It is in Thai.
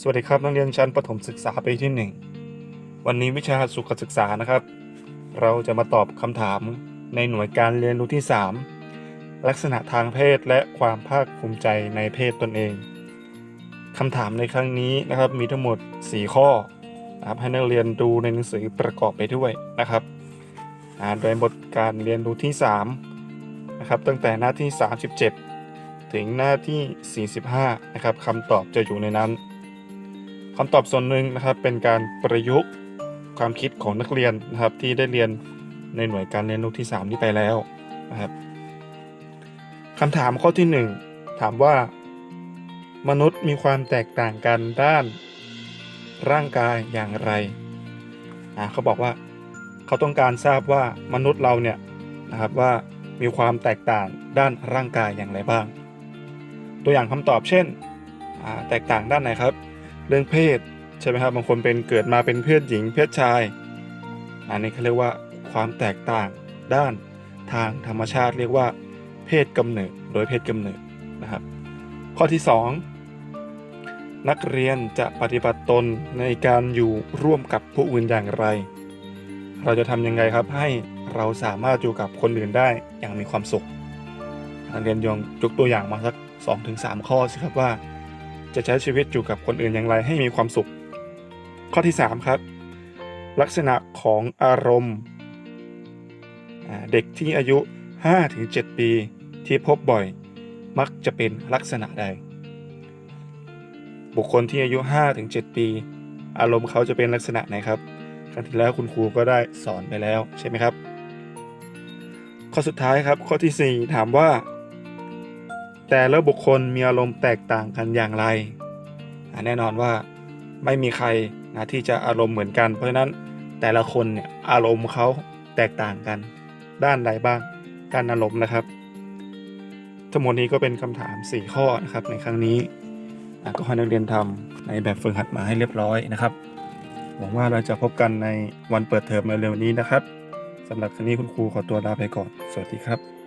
สวัสดีครับนักเรียนชั้นประถมศึกษาปีที่ 1 วันนี้วิชาสุขศึกษานะครับ เราจะมาตอบคำถามในหน่วยการเรียนรู้ที่ 3 ลักษณะทางเพศและความภาคภูมิใจในเพศตนเองคำถามในครั้งนี้นะครับมีทั้งหมด 4 ข้อนะครับให้นักเรียนดูในหนังสือประกอบไปด้วยนะครับโดยบทการเรียนรู้ที่3นะครับตั้งแต่หน้าที่ 37 ถึงหน้าที่ 45นะครับคำตอบจะอยู่ในนั้น คำตอบส่วนหนึ่งนะครับเป็นการประยุกต์ความคิดของนักเรียนนะครับที่ได้เรียนในหน่วยการเรียนรู้ที่ 3 นี้ไปแล้วนะครับคำถามข้อที่ 1 ถามว่า มนุษย์มีความแตกต่างกันด้านร่างกายอย่างไรอ่าเขาบอกว่าเขาต้องการทราบว่ามนุษย์เราเนี่ยนะครับว่ามีความแตกต่างด้านร่างกายอย่างไรบ้าง ตัวอย่างคำตอบเช่นอ่าแตกต่างด้านไหนครับ เรื่องเพศใช่ไหมครับบางคนเป็นเกิดมาเป็นเพศหญิงเพศชาย อันนี้เขาเรียกว่าความแตกต่างด้านทางธรรมชาติเรียกว่า เพศกำเนิดโดยเพศกำเนิดนะครับ ข้อที่ 2 นักเรียนจะปฏิบัติตนในการอยู่ร่วมกับผู้อื่นอย่างไร เราจะทำยังไงครับให้เราสามารถอยู่กับคนอื่นได้อย่างมีความสุขนักเรียนยองยกตัวอย่างมาสัก 2-3 ข้อสิครับว่า จะใช้ชีวิตอยู่กับคนอื่นอย่างไรให้มีความสุข ข้อที่ 3 ครับ ลักษณะของอารมณ์เด็กที่อายุ 5-7 ปีที่พบบ่อย มักจะเป็นลักษณะใด บุคคลที่อายุ 5-7 ปี อารมณ์เขาจะเป็นลักษณะไหนครับครั้งที่แล้วคุณครูก็ได้สอนไปแล้วใช่ไหมครับ ข้อสุดท้ายครับข้อที่ 4 ถามว่า แต่ละบุคคลมีอารมณ์แตกต่างกันอย่างไร แน่นอนว่าไม่มีใครนะที่จะอารมณ์เหมือนกัน เพราะฉะนั้นแต่ละคนเนี่ยอารมณ์เขาแตกต่างกัน ด้านใดบ้างด้านอารมณ์นะครับ ทั้งหมดนี้ก็เป็นคำถาม 4 ข้อนะครับในครั้งนี้ก็ให้นักเรียนทำในแบบฝึกหัดมาให้เรียบร้อยนะครับ หวังว่าเราจะพบกันในวันเปิดเทอมเร็วๆนี้นะครับสำหรับครั้งนี้คุณครูขอตัวลาไปก่อน สวัสดีครับ